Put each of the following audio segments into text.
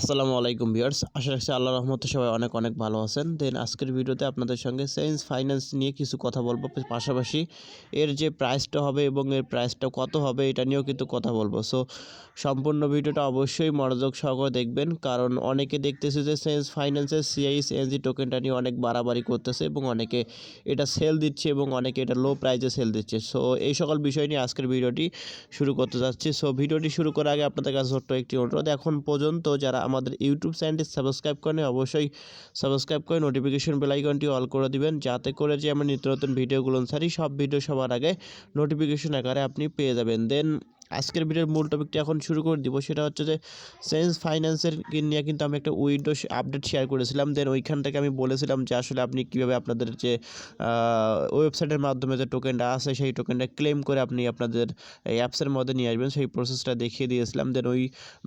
আসসালামু আলাইকুম ভিউয়ার্স। আশা রাখছি আল্লাহ রহমতে সবাই অনেক অনেক ভালো আছেন। দেন আজকের ভিডিওতে আপনাদের সঙ্গে সেন্স ফাইন্যান্স নিয়ে কিছু কথা বলব। পাশাপাশি এর যে প্রাইসটা হবে এবং এর প্রাইসটা কত হবে এটা নিয়েও কিন্তু কথা বলব। সো সম্পূর্ণ ভিডিওটা অবশ্যই মনোযোগ সহকারে দেখবেন। কারণ অনেকে দেখতেছে যে সেন্স ফাইন্যান্সের সিআই এনজি টোকেনটা নিয়ে অনেক বাড়াবাড়ি করতেছে এবং অনেকে এটা সেল দিচ্ছে এবং অনেকে এটা লো প্রাইসে সেল দিচ্ছে। সো এই সকল বিষয় নিয়ে আজকের ভিডিওটি শুরু করতে যাচ্ছি। সো ভিডিওটি শুরু করার আগে আপনাদের কাছে ছোট্ট একটি অনুরোধ। এখন পর্যন্ত যারা আমাদের ইউটিউব চ্যানেলটি সাবস্ক্রাইব করেন, অবশ্যই সাবস্ক্রাইব করে নোটিফিকেশন বেল আইকনটি অল করে দিবেন, যাতে করে যে আমি নিত্য নতুন ভিডিওগুলো ছাড়ি, সব ভিডিও সবার আগে নোটিফিকেশন আকারে আপনি পেয়ে যাবেন। দেন আজকের ভিডিওর মূল টপিকটি এখন শুরু করে দিব। সেটা হচ্ছে যে সেন্স ফাইন্যান্সের নিয়ে কিন্তু আমি একটা উইন্ডো আপডেট শেয়ার করেছিলাম। দেন ওইখান থেকে আমি বলেছিলাম যে, আসলে আপনি কীভাবে আপনাদের যে ওয়েবসাইটের মাধ্যমে যে টোকেনটা আছে, সেই টোকেনটা ক্লেম করে আপনি আপনাদের অ্যাপসের মধ্যে নিয়ে আসবেন। সেই প্রসেসটা দেখিয়ে দিয়েছিলাম। দেন ওই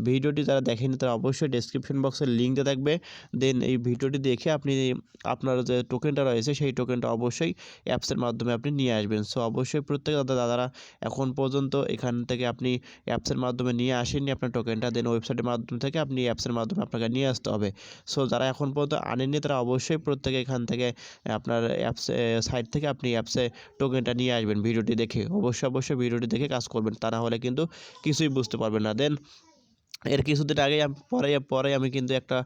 ভিডিওটি যারা দেখেনি তারা অবশ্যই ডেসক্রিপশন বক্সের লিঙ্কটা থাকবে। দেন এই ভিডিওটি দেখে আপনি আপনার যে টোকেনটা রয়েছে, সেই টোকেনটা অবশ্যই অ্যাপসের মাধ্যমে আপনি নিয়ে আসবেন। সো অবশ্যই প্রত্যেক দাদা, দাদারা এখন পর্যন্ত এখান থেকে আপনি অ্যাপসের মাধ্যমে নিয়ে আসেননি, আপনার টোকেনটা দেন ওয়েবসাইটের মাধ্যম থেকে আপনি অ্যাপসের মাধ্যমে আপনাকে নিয়ে আসতে হবে। সো যারা এখন পর্যন্ত আনেননি, তারা অবশ্যই প্রত্যেকে এখান থেকে আপনার অ্যাপস সাইট থেকে আপনি অ্যাপসে টোকেনটা নিয়ে আসবেন, ভিডিওটি দেখে। অবশ্যই অবশ্যই ভিডিওটি দেখে কাজ করবেন, তা না হলে কিন্তু কিছুই বুঝতে পারবেন না। দেন এর কিছুদিন আগে পরে পরে আমি কিন্তু একটা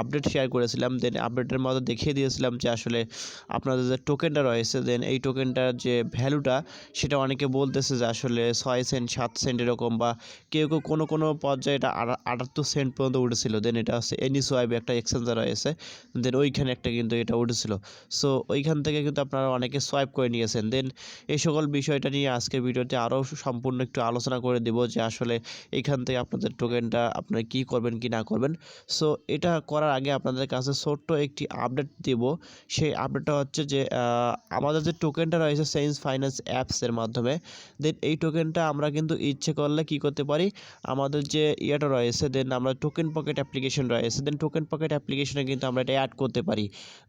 আপডেট শেয়ার করেছিলাম। দেন আপডেটের মধ্যে দেখিয়ে দিয়েছিলাম যে আসলে আপনাদের যে টোকেনটা রয়েছে দেন এই টোকেনটার যে ভ্যালুটা সেটা অনেকে বলতেছে যে আসলে ছয় সেন্ট সাত সেন্ট এরকম বা কেউ কেউ কোনো কোনো পর্যায়ে এটা আটাত্তর সেন্ট পর্যন্ত উঠেছিল। দেন এটা হচ্ছে এনিসোয়াইব একটা এক্সচেঞ্জার রয়েছে। দেন ওইখানে একটা কিন্তু এটা উঠেছিল। সো ওইখান থেকে কিন্তু আপনারা অনেকে সোয়াইপ করে নিয়েছেন। দেন এই সকল বিষয়টা নিয়ে আজকের ভিডিওতে আরও সম্পূর্ণ একটু আলোচনা করে দেবো যে আসলে এইখান থেকে আপনাদের টোকেন টোকেনটা আপনারা কি করবেন, কি না করবেন। সো এটা করার আগে আপনাদের কাছে ছোট্ট একটি আপডেট দেব। সেই আপডেটটা হচ্ছে যে আমাদের যে টোকেনটা রয়েছে সেন্স ফাইন্যান্স অ্যাপসের মাধ্যমে দেন এই টোকেনটা আমরা কিন্তু ইচ্ছে করলে কি করতে পারি? আমাদের যে ইয়েটা রয়েছে দেন আমরা টোকেন পকেট অ্যাপ্লিকেশন রয়েছে দেন টোকেন পকেট অ্যাপ্লিকেশনে কিন্তু আমরা এটা অ্যাড করতে পারি।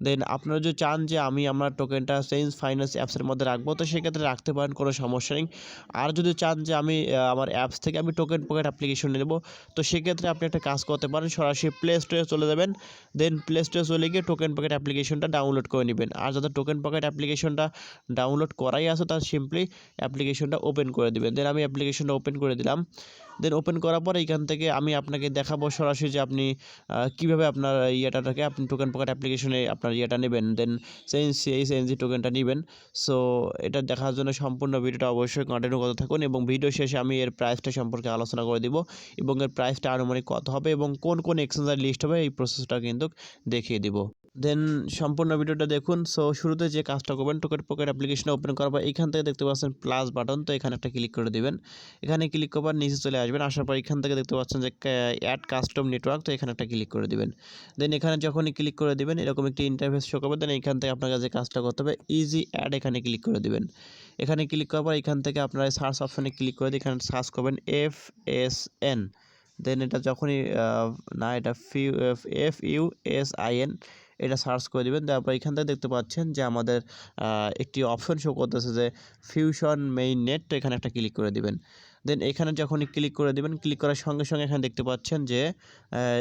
দেন আপনারা যদি চান যে আমি আমার টোকেনটা সেন্স ফাইন্যান্স অ্যাপসের মধ্যে রাখব, তো সেক্ষেত্রে রাখতে পারেন, কোনো সমস্যা নেই। আর যদি চান যে আমি আমার অ্যাপস থেকে আমি টোকেন পকেট অ্যাপ্লিকেশন নেব তো সেক্ষেত্রে আপনি একটা কাজ করতে পারেন, সরাসরি প্লে স্টোরে চলে যাবেন দেন প্লে স্টোরে চলে গিয়ে টোকেন পকেট অ্যাপ্লিকেশনটা ডাউনলোড করে নেবেন। আর যাদের টোকেন পকেট অ্যাপ্লিকেশনটা ডাউনলোড করাই আছে, তার সিম্পলি অ্যাপ্লিকেশনটা ওপেন করে দেবেন। দেন আমি অ্যাপ্লিকেশনটা ওপেন করে দিলাম। দেন ওপেন করার পর এইখান থেকে আমি আপনাকে দেখাবো সরাসরি যে আপনি কীভাবে আপনার ইয়েটাটাকে আপনি টোকেন পকেট অ্যাপ্লিকেশনে আপনার ইয়েটা নেবেন। দেন সেই সেই সিএনজি টোকেনটা নেবেন। সো এটা দেখার জন্য সম্পূর্ণ ভিডিওটা অবশ্যই কন্টিনিউ করতে থাকুন এবং ভিডিও শেষে আমি এর প্রাইসটা সম্পর্কে আলোচনা করে দিব এবং এর প্রাইসটা আনুমানিক কত হবে এবং কোন কোন এক্সচেঞ্জার লিস্ট হবে, এই প্রসেসটা কিন্তু দেখিয়ে দিব। দেন সম্পূর্ণ ভিডিওটা দেখুন। সো শুরুতে যে কাজটা করবেন টোকেট পকেট অ্যাপ্লিকেশন ওপেন করার পর এখান থেকে দেখতে পাচ্ছেন প্লাস বাটন তো এখানে একটা ক্লিক করে দেবেন। এখানে ক্লিক করবার নিচে চলে আসবেন, আসার পর এখান থেকে দেখতে পাচ্ছেন যে অ্যাড কাস্টম নেটওয়ার্ক তো এখানে একটা ক্লিক করে দেবেন। দেন এখানে যখনই ক্লিক করে দেবেন, এরকম একটি ইন্টারফেস শো করবে দেন এখান থেকে আপনার কাছে কাজটা করতে হবে ইজি অ্যাড এখানে ক্লিক করে দেবেন। এখানে ক্লিক করার পর এখান থেকে আপনারা সার্চ অপশনে ক্লিক করে এখানে সার্চ করবেন এফ এস এন দেন এটা যখনই না, এটা few F U S I N এটা সার্চ করে দেবেন। তারপর এখান থেকে দেখতে পাচ্ছেন যে আমাদের একটি অপশন শো করতেছে যে ফিউশন মেইন নেট এখানে একটা ক্লিক করে দিবেন। দেন এখানে যখনই ক্লিক করে দেবেন ক্লিক করার সঙ্গে সঙ্গে এখানে দেখতে পাচ্ছেন যে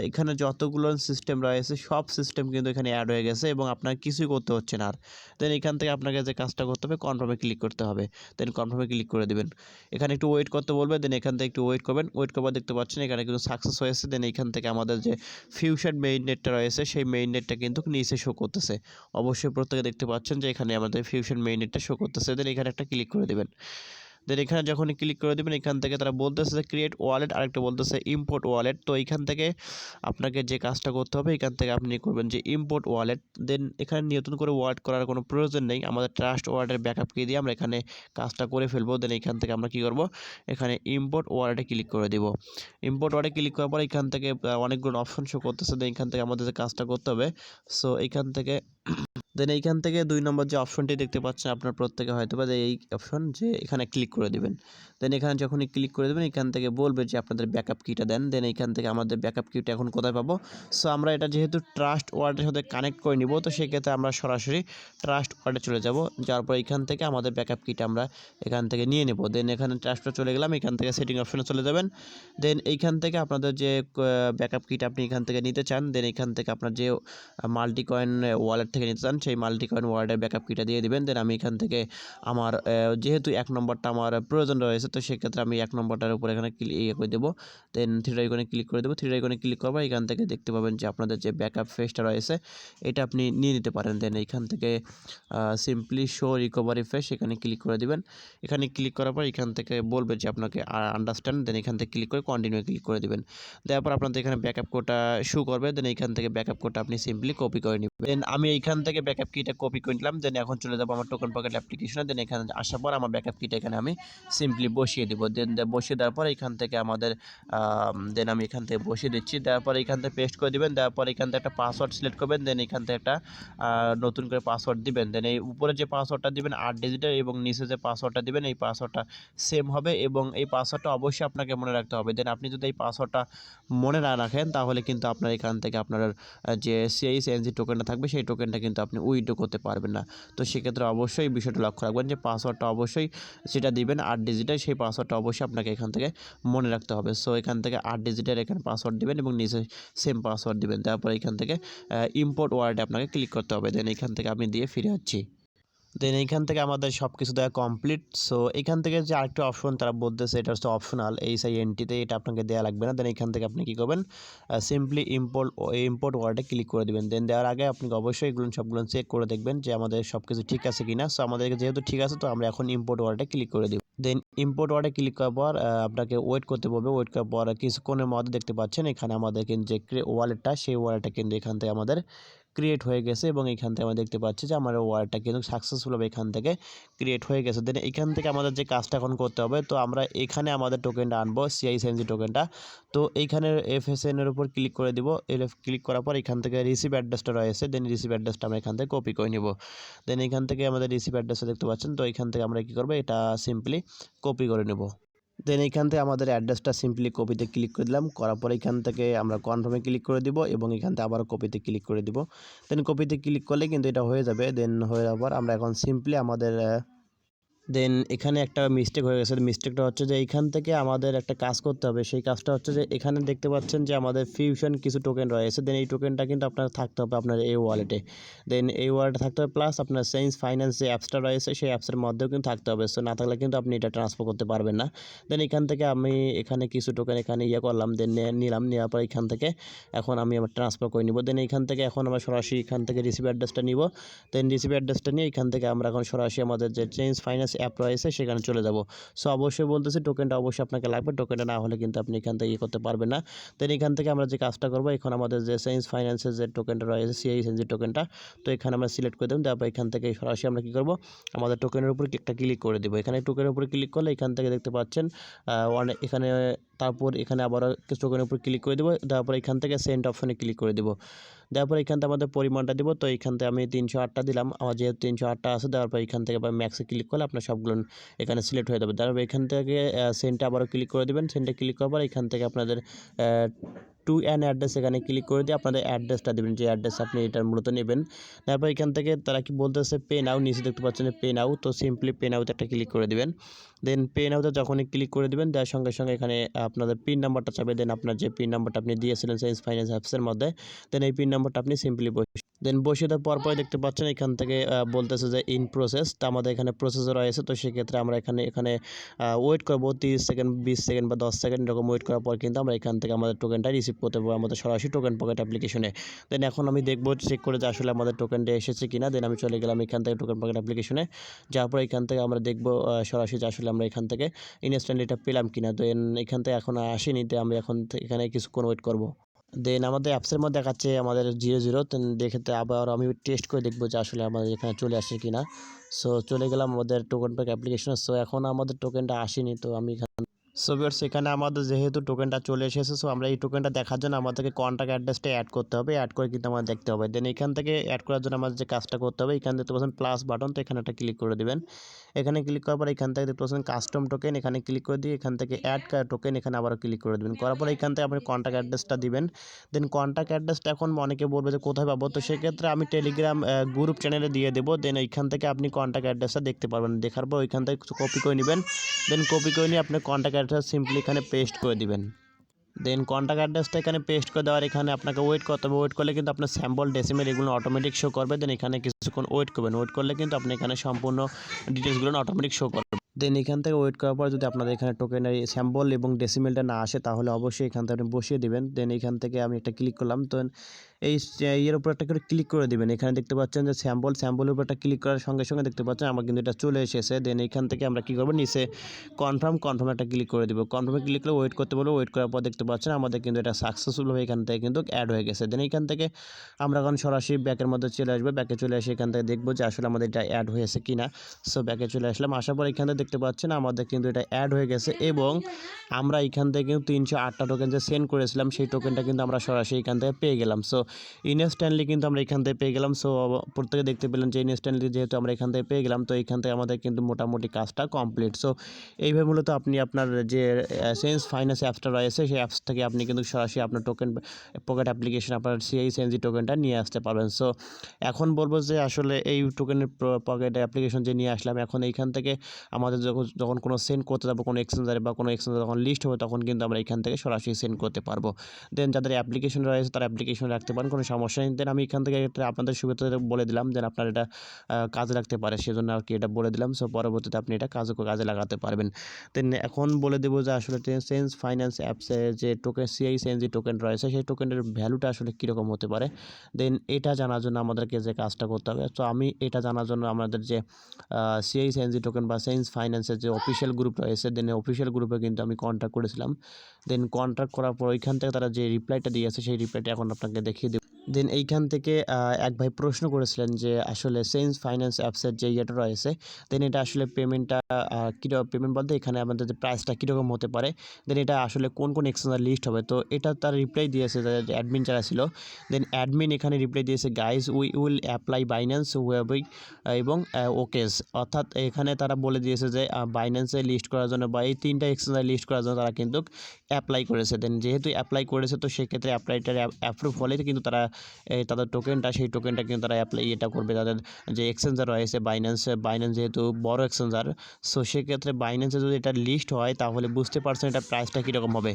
এখানে যতগুলো সিস্টেম রয়েছে, সব সিস্টেম কিন্তু এখানে অ্যাড হয়ে গেছে এবং আপনার কিছুই করতে হচ্ছে না আর। দেন এখান থেকে আপনাকে যে কাজটা করতে হবে কনফার্মে ক্লিক করতে হবে। দেন কনফার্মে ক্লিক করে দেবেন। এখানে একটু ওয়েট করতে বলবে দেন এখান থেকে একটু ওয়েট করবেন। ওয়েট করবার দেখতে পাচ্ছেন এখানে কিন্তু সাকসেস হয়েছে। দেন এখান থেকে আমাদের যে ফিউশন মেইন নেটটা রয়েছে, সেই মেইন নেটটা কিন্তু নিচে শো করতেছে। অবশ্যই প্রত্যেকে দেখতে পাচ্ছেন যে এখানে আমাদের ফিউশন মেইন নেটটা শো করতেছে। দেন এখানে একটা ক্লিক করে দেবেন। দেন এখানে যখন ক্লিক করে দেবেন, এখান থেকে তারা বলতেছে যে ক্রিয়েট ওয়ালেট আরেকটা বলতেছে ইম্পোর্ট ওয়ালেট তো এখান থেকে আপনাকে যে কাজটা করতে হবে, এখান থেকে আপনি করবেন যে ইম্পোর্ট ওয়ালেট দেন এখানে নতুন করে ওয়ার্ড করার কোনো প্রয়োজন নেই। আমাদের ট্রাস্ট ওয়ালেটের ব্যাকআপ কি দিয়ে আমরা এখানে কাজটা করে ফেলব। দেন এখান থেকে আমরা কি করব? এখানে ইম্পোর্ট ওয়ালেটে ক্লিক করে দিব। ইম্পোর্ট ওয়ালেটে ক্লিক করার পর এখান থেকে অনেকগুলো অপশন শো করতেছে। দেন এখান থেকে আমাদের যে কাজটা করতে হবে। সো এখান থেকে দেন এইখান থেকে দুই নম্বর যে অপশনটি দেখতে পাচ্ছেন আপনার প্রত্যেকে হয়তো বা এই অপশন যে এখানে ক্লিক করে দেবেন। দেন এখানে যখনই ক্লিক করে দেবেন, এখান থেকে বলবে যে আপনাদের ব্যাকআপ কিটা দেন। দেন এইখান থেকে আমাদের ব্যাকআপ কিটা এখন কোথায় পাবো? সো আমরা এটা যেহেতু ট্রাস্ট ওয়ার্ডের সাথে কানেক্ট করে নিব, তো সেক্ষেত্রে আমরা সরাসরি ট্রাস্ট ওয়ার্ডে চলে যাব। যাওয়ার পর এখান থেকে আমাদের ব্যাকআপ কিটা আমরা এখান থেকে নিয়ে নেব। দেন এখানে ট্রাস্টে চলে গেলাম, এখান থেকে সেটিং অপশনে চলে যাবেন। দেন এইখান থেকে আপনাদের যে ব্যাকআপ কিট আপনি এখান থেকে নিতে চান দেন এখান থেকে আপনার যে মাল্টি কয়েন ওয়ালেট থেকে নিতে চান সেই মাল্টি কয়েন ওয়ালেটের ব্যাকআপ কিটা দিয়ে দিবেন দেন আমি এখান থেকে আমার যেহেতু এক নম্বরটা আমার প্রয়োজন রয়েছে, তো সেক্ষেত্রে আমি এক নম্বরটার উপর এখানে ক্লিক ইয়ে করে দেবো। দেন থ্রি আইকনে ক্লিক করে দেবো। থ্রি আইকনে ক্লিক করব এখান থেকে দেখতে পাবেন যে আপনাদের যে ব্যাকআপ ফেসটা রয়েছে, এটা আপনি নিয়ে নিতে পারেন। দেন এইখান থেকে সিম্পলি শো রিকভারি ফেস এখানে ক্লিক করে দিবেন। এখানে ক্লিক করার পর এখান থেকে বলবে যে আপনাকে আন্ডারস্ট্যান্ড দেন এখান থেকে ক্লিক করে কন্টিনিউ ক্লিক করে দিবেন। দেওয়ার পর আপনাদের এখানে ব্যাকআপ কোডটা শু করবে দেন এখান থেকে ব্যাকআপ কোডটা আপনি সিম্পলি কপি করে নেবেন। দেন আমি এইখান থেকে ব্যাকআপ কিটা কপি করে নিলাম দেন এখন চলে যাব আমার টোকন পকেট অ্যাপ্লিকেশনে দেন এখানে আসার পর আমার ব্যাকআপ কিটা এখানে আমি সিম্পলি বসিয়ে দিব। দেন বসিয়ে দেওয়ার পর এখান থেকে আমাদের দেন আমি এখান থেকে বসিয়ে দিচ্ছি, দেওয়ার পর এখান থেকে পেস্ট করে দিবেন, দেওয়ার পর এখান থেকে একটা পাসওয়ার্ড সিলেক্ট করবেন দেন এখান থেকে একটা নতুন করে পাসওয়ার্ড দিবেন। দেন এই উপরে যে পাসওয়ার্ডটা দিবেন, আট ডিজিটের এবং নিচে যে পাসওয়ার্ডটা দিবেন, এই পাসওয়ার্ডটা সেম হবে এবং এই পাসওয়ার্ডটা অবশ্যই আপনাকে মনে রাখতে হবে। দেন আপনি যদি এই পাসওয়ার্ডটা মনে না রাখেন, তাহলে কিন্তু আপনার এখান থেকে আপনার যে সিআইসি এনজি টোকেনটা থাকবে, সেই টোকেনটা কিন্তু আপনি উইথড্র করতে পারবেন না। তো সেক্ষেত্রে অবশ্যই বিষয়টা লক্ষ্য রাখবেন যে পাসওয়ার্ডটা অবশ্যই সেটা দিবেন আট ডিজিটের সেই পাসওয়ার্ডটা অবশ্যই আপনাকে এখান থেকে মনে রাখতে হবে। সো এখান থেকে আট ডিজিটের এখানে পাসওয়ার্ড দিবেন এবং নিচে সেম পাসওয়ার্ড দিবেন। তারপর এখান থেকে ইম্পোর্ট ওয়ার্ডে আপনাকে ক্লিক করতে হবে। দেন এখান থেকে আমি দিয়ে ফিরে যাচ্ছি। দেন এইখান থেকে আমাদের সব কিছু দেওয়া কমপ্লিট সো এখান থেকে যে আরেকটা অপশন তারা বলতেছে, এটা হচ্ছে অপশনাল এই সাই এনটিতে এটা আপনাকে দেওয়া লাগবে না। দেন এখান থেকে আপনি কী করবেন? সিম্পলি ইম্পোর্ট ইম্পোর্ট ওয়ার্ডে ক্লিক করে দেবেন। দেন দেওয়ার আগে আপনি অবশ্যই এগুলো, সবগুলো চেক করে দেখবেন যে আমাদের সব কিছু ঠিক আছে কিনা। সো আমাদের যেহেতু ঠিক আছে, তো আমরা এখন ইম্পোর্ট ওয়ার্ডে ক্লিক করে দিব। দেন ইম্পোর্ট ওয়ার্ডে ক্লিক করার পর আপনাকে ওয়েট করতে বলবে। ওয়েট করার পর কিছুক্ষণের মধ্যে দেখতে পাচ্ছেন, এখানে আমাদের কিন্তু যে ওয়ালেটটা সেই ওয়ালেটটা কিন্তু এখান থেকে আমাদের ক্রিয়েট হয়ে গেছে এবং এখান থেকে আমরা দেখতে পাচ্ছি যে আমার ওয়ার্ডটা কিন্তু সাকসেসফুলভাবে এখান থেকে ক্রিয়েট হয়ে গেছে। দেন এখান থেকে আমাদের যে কাজটা এখন করতে হবে, তো আমরা এখানে আমাদের টোকেনটা আনব সিআইসিএনজি টোকেনটা তো এইখানে এফএসএন এর উপর ক্লিক করে দিব, এর ক্লিক করার পর এখান থেকে রিসিভ অ্যাড্রেসটা রয়েছে দেন রিসিভ অ্যাড্রেসটা আমরা এখান থেকে কপি করে নিব। দেন এখান থেকে আমাদের রিসিভ অ্যাড্রেসটা দেখতে পাচ্ছেন, তো এখান থেকে আমরা কী করব, এটা সিম্পলি কপি করে নেব। দেন এইখান থেকে আমাদের অ্যাড্রেসটা সিম্পলি কপিতে ক্লিক করে দিলাম। করার পর এখান থেকে আমরা কনফার্মে ক্লিক করে দিব এবং এখান থেকে আবারও কপিতে ক্লিক করে দিব। দেন কপিতে ক্লিক করলে কিন্তু এটা হয়ে যাবে। দেন হয়ে যাওয়ার আমরা এখন সিম্পলি আমাদের দেন এখানে একটা মিস্টেক হয়ে গেছে। মিস্টেকটা হচ্ছে যে এইখান থেকে আমাদের একটা কাজ করতে হবে। সেই কাজটা হচ্ছে যে এখানে দেখতে পাচ্ছেন যে আমাদের ফিউশন কিছু টোকেন রয়েছে। দেন এই টোকেনটা কিন্তু আপনার থাকতে হবে আপনার এই ওয়ালেটে দেন এই ওয়ালেটে থাকতে হবে। প্লাস আপনার সেন্স ফাইন্যান্স যে অ্যাপসটা রয়েছে, সেই অ্যাপসের মধ্যেও কিন্তু থাকতে হবে। সো না থাকলে কিন্তু আপনি এটা ট্রান্সফার করতে পারবেন না। দেন এখান থেকে আমি এখানে কিছু টোকেন এখানে ইয়ে করলাম। দেন নিলাম। নেওয়ার পর এখান থেকে এখন আমি আমার ট্রান্সফার করে নিব। দেন এখান থেকে এখন আমরা সরাসরি এখান থেকে রিসিভ অ্যাড্রেসটা নিব। দেন রিসিভ অ্যাড্রেসটা নিয়ে এখান থেকে আমরা এখন সরাসরি আমাদের যে চেঞ্জ ফাইন্যান্স অ্যাপ রয়েছে সেখানে চলে যাব। সো অবশ্যই বলতেছি টোকেনটা অবশ্যই আপনাকে লাগবে। টোকেনটা না হলে কিন্তু আপনি এখান থেকে ইয়ে করতে পারবেন না। দেন এখান থেকে আমরা যে কাজটা করব, এখন আমাদের যে সেন্স ফাইন্যান্সের যে টোকেনটা রয়েছে সিআই সেন্সি টোকেনটা তো এখানে আমরা সিলেক্ট করে দেবো। তারপর এখান থেকে সরাসরি আমরা কী করব, আমাদের টোকেনের উপর একটা ক্লিক করে দেবো। এখানে টোকেনের উপরে ক্লিক করলে এখান থেকে দেখতে পাচ্ছেন এখানে তারপর এখানে আবার কিছুক্ষণের উপর ক্লিক করে দেবো। তারপর এখান থেকে সেন্ট অপশনে ক্লিক করে দেবো। তারপর এখান থেকে আমাদের পরিমাণটা দেবো। তো এখান থেকে আমি তিনশো আটটা দিলাম। আমার যেহেতু তিনশো আটটা আছে, তারপর এখান থেকে আবার ম্যাক্সে ক্লিক করলে আপনার সবগুলো এখানে সিলেক্ট হয়ে যাবে। তারপর এখান থেকে সেন্টে আবারও ক্লিক করে দেবেন। সেন্টে ক্লিক করার পর এখান থেকে আপনাদের টু অ্যান অ্যাড্রেস এখানে ক্লিক করে দিয়ে আপনাদের অ্যাড্রেসটা দেবেন। যে অ্যাড্রেস আপনি এটার মূলত নেবেন। তারপর এখান থেকে তারা কি বলতেছে পে নাও নিচে দেখতে পাচ্ছেন পে নাও তো সিম্পলি পে নাওতে একটা ক্লিক করে দিবেন। দেন পে নাওতে যখনই ক্লিক করে দিবেন, দেওয়ার সঙ্গে সঙ্গে এখানে আপনাদের পিন নাম্বারটা চাবে। দেন আপনার যে পিন নাম্বারটা আপনি দিয়েছিলেন সেন্স ফাইন্যান্স অ্যাপসের মধ্যে দেন এই পিন নাম্বারটা আপনি সিম্পলি বসে দেন বসিয়ে দেওয়ার পর দেখতে পাচ্ছেন, এখান থেকে বলতেছে যে ইন প্রসেস তা আমাদের এখানে প্রসেসর রয়েছে, তো সেক্ষেত্রে আমরা এখানে এখানে ওয়েট করব তিরিশ সেকেন্ড বিশ সেকেন্ড বা দশ সেকেন্ড এরকম ওয়েট করার পর কিন্তু আমরা এখান থেকে আমাদের টোকেনটা রিসিভ করতে পারব আমাদের সরাসরি টোকেন পকেট অ্যাপ্লিকেশনে দেন এখন আমি দেখব চেক করে যে আসলে আমাদের টোকেনটা এসেছে কিনা দেন আমি চলে গেলাম এখান থেকে টোকেন পকেট অ্যাপ্লিকেশনে যাওয়ার পর এখান থেকে আমরা দেখব সরাসরি যে আসলে আমরা এখান থেকে ইনস্ট্যান্টলি এটা পেলাম কিনা। দেন এখান থেকে এখন আসেনি, তো আমি এখন এখানে কিছুক্ষণ ওয়েট করব। দেন আমাদের অ্যাপসের মধ্যে দেখাচ্ছে আমাদের জিরো জিরো দেখতে আবার আমি টেস্ট করে দেখব যে আসলে আমাদের এখানে চলে আসে কিনা। সো চলে গেলাম আমাদের টোকেন প্যাক অ্যাপ্লিকেশনে সো এখন আমাদের টোকেনটা আসেনি, তো আমি এখান সো ভিউয়ার্স এখানে আমাদের যেহেতু টোকেনটা চলে এসেছে সো আমরা এই টোকেনটা দেখার জন্য আমাদেরকে কন্ট্যাক্ট অ্যাড্রেসটা অ্যাড করতে হবে। অ্যাড করে কিন্তু আমাদের দেখতে হবে। দেন এখান থেকে অ্যাড করার জন্য আমাদের যে কাজটা করতে হবে, এখানে দেখতে পাচ্ছেন প্লাস বাটন তো এখানে একটা ক্লিক করে দিবেন। এখানে ক্লিক করার পর এখান থেকে দেখতে পাচ্ছেন কাস্টম টোকেন এখানে ক্লিক করে দিয়ে এখান থেকে অ্যাড টোকেন এখানে আবারও ক্লিক করে দেবেন। করার পর এখান থেকে আপনি কন্ট্যাক্ট অ্যাড্রেসটা দিবেন। দেন কন্ট্যাক্ট অ্যাড্রেসটা এখন অনেকে বলবে যে কোথায় পাবো, তো সেক্ষেত্রে আমি টেলিগ্রাম গ্রুপ চ্যানেলে দিয়ে দেবো। দেন এইখান থেকে আপনি কন্ট্যাক্ট অ্যাড্রেসটা দেখতে পারবেন। দেখার পর ওইখান থেকে কপি করে নেবেন। দেন কপি করে নিয়ে আপনি কন্ট্যাক্ট অ্যাড্রেস সিম্পলি এখানে পেস্ট করে দিবেন। দেন কন্ট্যাক্ট অ্যাড্রেসটা এখানে পেস্ট করে দেওয়ার এখানে আপনাকে ওয়েট করতে হবে। ওয়েট করলে কিন্তু আপনার স্যাম্পল ডেসিমেল এগুলো অটোমেটিক শো করবে। দেন এখানে কিছুক্ষণ ওয়েট করবেন। ওয়েট করলে কিন্তু আপনি এখানে সম্পূর্ণ ডিটেলসগুলো অটোমেটিক শো করবে দেন এখান থেকে ওয়েট করার পর যদি আপনাদের এখানে টোকেনের স্যাম্পল এবং ডেসিমেলটা না আসে, তাহলে অবশ্যই এখান থেকে আপনি বসিয়ে দিবেন। দেন এখান থেকে আমি একটা ক্লিক করলাম। তো এই ইয়ের উপর একটা করে ক্লিক করে দিবেন। এখানে দেখতে পাচ্ছেন যে স্যাম্পল স্যাম্পলের উপর একটা ক্লিক করার সঙ্গে সঙ্গে দেখতে পাচ্ছেন আমার কিন্তু এটা চলে এসেছে। দেন এখান থেকে আমরা কী করব? নিচে কনফার্ম কনফার্ম একটা ক্লিক করে দেবো। কনফার্মে ক্লিক করে ওয়েট করতে বলব। ওয়েট করার পর দেখতে পাচ্ছেন আমাদের কিন্তু এটা সাকসেসফুল হয়ে এখান থেকে কিন্তু অ্যাড হয়ে গেছে। দেন এখান থেকে আমরা এখন সরাসরি ব্যাকের মধ্যে চলে আসব। ব্যাকে চলে এসে এখান থেকে দেখব যে আসলে আমাদের এটা অ্যাড হয়েছে কি না সো ব্যাকে চলে আসলাম। আসার পর এখান থেকে দেখতে পাচ্ছেন আমাদের কিন্তু এটা অ্যাড হয়ে গেছে এবং আমরা এখান থেকে কিন্তু তিনশো আটটা টোকেন যে সেন্ড করেছিলাম, সেই টোকেনটা কিন্তু আমরা সরাসরি এখান থেকে পেয়ে গেলাম। সো ইনস্ট্যান্টলি কিন্তু আমরা এখান থেকে পেয়ে গেলাম। সো প্রত্যেকে দেখতে পেলাম যে ইনস্ট্যান্টলি যেহেতু আমরা এখান থেকে পেয়ে গেলাম, তো এখান থেকে আমাদের কিন্তু মোটামুটি কাজটা কমপ্লিট সো এইভাবে মূলত আপনি আপনার যে সেন্স ফাইন্যান্স অ্যাপসটা রয়েছে, সেই অ্যাপস থেকে আপনি কিন্তু সরাসরি আপনার টোকেন পকেট অ্যাপ্লিকেশন আপনার সিআই সিএনজি টোকেনটা নিয়ে আসতে পারবেন। সো এখন বলব যে আসলে এই টোকেনের পকেট অ্যাপ্লিকেশন যে নিয়ে আসলাম, এখন এইখান থেকে আমাদের যখন যখন কোনো সেন্ড করতে যাব, কোনো এক্সচেঞ্জারে বা কোনো এক্সচেঞ্জার যখন লিস্ট হবে, তখন কিন্তু আমরা এখান থেকে সরাসরি সেন্ড করতে পারব। দেন যাদের অ্যাপ্লিকেশন রয়েছে, তারা অ্যাপ্লিকেশন রাখতে পারেন, কোনো সমস্যা নেই। দেন আমি এখান থেকে একটা আপনাদের সুবিধা বলে দিলাম যেন আপনার এটা কাজে লাগতে পারে। সেজন্য আর কি এটা বলে দিলাম। সো পরবর্তীতে আপনি এটা কাজে কাজে লাগাতে পারবেন। দেন এখন বলে দেবো যে আসলে সেন্স ফাইন্যান্স অ্যাপসে যে টোকেন সিআই সিএনজি টোকেন রয়েছে, সেই টোকেনের ভ্যালুটা আসলে কীরকম হতে পারে? দেন এটা জানার জন্য আমাদেরকে যে কাজটা করতে হবে। তো আমি এটা জানার জন্য আমাদের যে সিআই সিএনজি টোকেন বা সেন্স ফাইন্যান্সের যে অফিসিয়াল গ্রুপ রয়েছে দেন অফিসিয়াল গ্রুপে কিন্তু আমি কন্ট্যাক্ট করেছিলাম। দেন কন্ট্যাক্ট করার পর ওইখান থেকে তারা যে রিপ্লাইটা দিয়েছে, সেই রিপ্লাইটা এখন আপনাকে দেব দেন এইখান থেকে এক ভাই প্রশ্ন করেছিলেন যে, আসলে সেন্স ফাইন্যান্স অ্যাপসের যে ইয়েটা রয়েছে দেন এটা আসলে পেমেন্টটা কীরকম পেমেন্ট বলতে এখানে আমাদের প্রাইসটা কীরকম হতে পারে দেন এটা আসলে কোন কোন এক্সচেঞ্জার লিস্ট হবে, তো এটা তার রিপ্লাই দিয়েছে অ্যাডমিন যারা ছিল দেন অ্যাডমিন এখানে রিপ্লাই দিয়েছে guys we will apply Binance ওয়েবই এবং ওকেস অর্থাৎ এখানে তারা বলে দিয়েছে যে বাইন্যান্সে লিস্ট করার জন্য বা এই তিনটা এক্সচেঞ্জার লিস্ট করার জন্য তারা কিন্তু অ্যাপ্লাই করেছে। দেন যেহেতু অ্যাপ্লাই করেছে, তো সেক্ষেত্রে অ্যাপ্লাইটার অ্যাপ্রুভ হলে কিন্তু তারা তাদের টোকেনটা সেই টোকেনটা কিন্তু তারা অ্যাপ্লাই এটা করবে। তাদের যে এক্সচেঞ্জার রয়েছে বাইন্যান্স বাইন্যান্স যেহেতু বড় এক্সচেঞ্জার সো সেক্ষেত্রে বাইন্যান্সে যদি এটা লিস্ট হয়, তাহলে বুঝতে পারছেন এটা প্রাইসটা কীরকম হবে।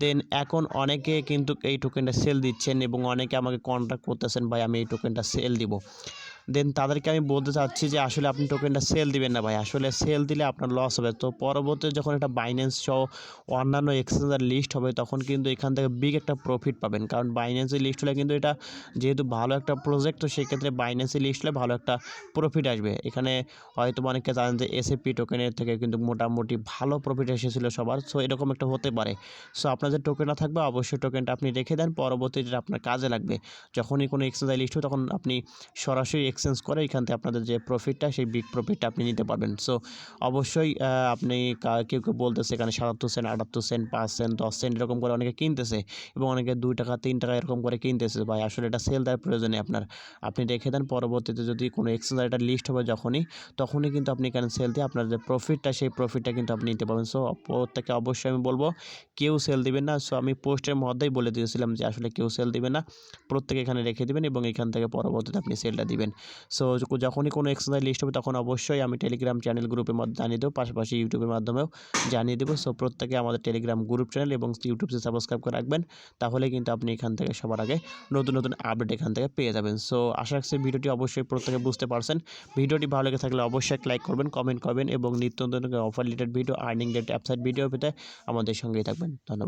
দেন এখন অনেকে কিন্তু এই টোকেনটা সেল দিচ্ছেন এবং অনেকে আমাকে কন্ট্যাক্ট করতেছেন, ভাই, আমি এই টোকেনটা সেল দিব। দেন তাদেরকে আমি বলতে চাচ্ছি যে আসলে আপনি টোকেনটা সেল দিবেন না ভাই। আসলে সেল দিলে আপনার লস হবে। তো পরবর্তী যখন এটা বাইন্যান্স সহ অন্যান্য এক্সচেঞ্জার লিস্ট হবে, তখন কিন্তু এখান থেকে বিগ একটা প্রফিট পাবেন। কারণ বাইন্যান্সে লিস্ট হলে কিন্তু এটা যেহেতু ভালো একটা প্রজেক্ট তো সেক্ষেত্রে বাইন্যান্সে লিস্ট হলে ভালো একটা প্রফিট আসবে। এখানে হয়তো অনেকে জানেন যে এসএপি টোকেনের থেকে কিন্তু মোটামুটি ভালো প্রফিট এসেছিল সবার। সো এরকম একটা হতে পারে। সো আপনার যে টোকেনটা থাকবে, অবশ্যই টোকেনটা আপনি রেখে দেন। পরবর্তীতে আপনার কাজে লাগবে। যখনই কোনো এক্সচেঞ্জার লিস্ট হবে, তখন আপনি সরাসরি এক্সচেঞ্জ করে এখান থেকে আপনাদের যে প্রফিটটা সেই বিগ প্রফিটটা আপনি নিতে পারবেন। সো অবশ্যই আপনি কেউ কেউ বলতেছে এখানে সাতাত্তর সেন্ট আটাত্তর সেন্ট পাঁচ সেন্ট দশ সেন্ট এরকম করে অনেকে কিনতেছে এবং অনেকে দুই টাকা, তিন টাকা এরকম করে কিনতেছে। ভাই, আসলে এটা সেল দেওয়ার প্রয়োজনে আপনার। আপনি রেখে দেন, পরবর্তীতে যদি কোনো এক্সচেঞ্জার এটা লিস্ট হবে যখনই, তখনই কিন্তু আপনি এখানে সেল দিয়ে আপনার যে প্রফিটটা সেই প্রফিটটা কিন্তু আপনি নিতে পারবেন। সো প্রত্যেকে অবশ্যই আমি বলব, কেউ সেল দিবেন না। সো আমি পোস্টের মধ্যেই বলে দিয়েছিলাম যে, আসলে কেউ সেল দিবেন না। প্রত্যেকে এখানে রেখে দেবেন এবং এখান থেকে পরবর্তীতে আপনি সেলটা দিবেন। সো যখনই কোনো এক্সারসাইজ লিস্ট হবে, তখন অবশ্যই আমি টেলিগ্রাম চ্যানেল গ্রুপের মধ্যে জানিয়ে দেবো, পাশাপাশি ইউটিউবের মাধ্যমেও জানিয়ে দেবো। সো প্রত্যেকে আমাদের টেলিগ্রাম গ্রুপ চ্যানেল এবং ইউটিউব সাবস্ক্রাইব করে রাখবেন, তাহলে কিন্তু আপনি এখান থেকে সবার আগে নতুন নতুন আপডেট এখান থেকে পেয়ে যাবেন। সো আশা রাখছি ভিডিওটি অবশ্যই প্রত্যেকে বুঝতে পারছেন। ভিডিওটি ভালো লেগে থাকলে অবশ্যই লাইক করবেন কমেন্ট করবেন এবং নিত্য নতুন offer related video earning related app site video পেতে আমাদের সঙ্গেই থাকবেন। ধন্যবাদ।